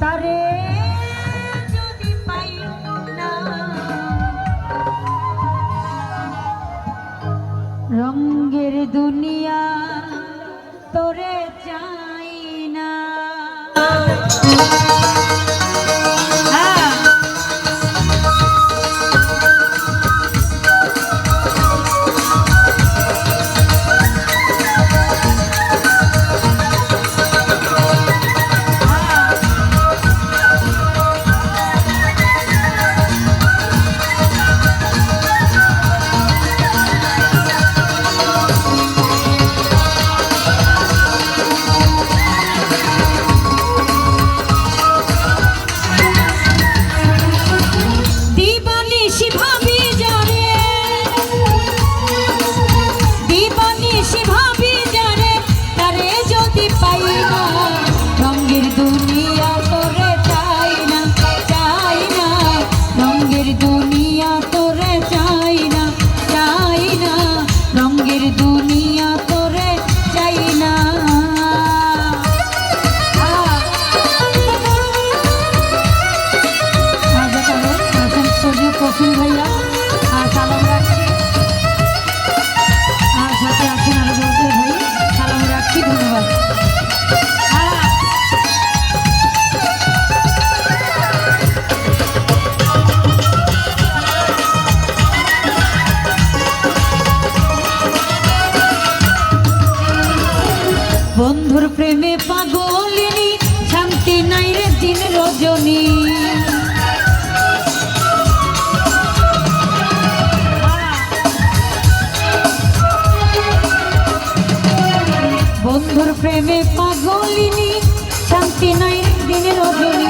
তারে যদি পাই না। রঙ্গের দুনিয়া তোরে চাই না। প্রেমে পাগলিনী শান্তি নাই রে দিন রজনী। বন্ধুর প্রেমে পাগলিনী শান্তি নাই দিন রজনী।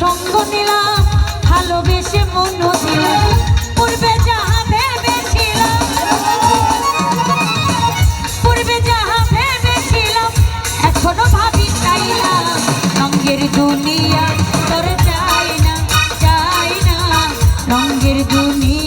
সঙ্গ নিলাম, ভালোবেসে মন দিলাম, পূর্বে যাহা ভেবেছিলাম, পূর্বে যাহা ভেবেছিলাম, এখনও ভাবি চাইলাম রঙ্গের দুনিয়া তোর চাই না চাই না রঙ্গের দুনিয়া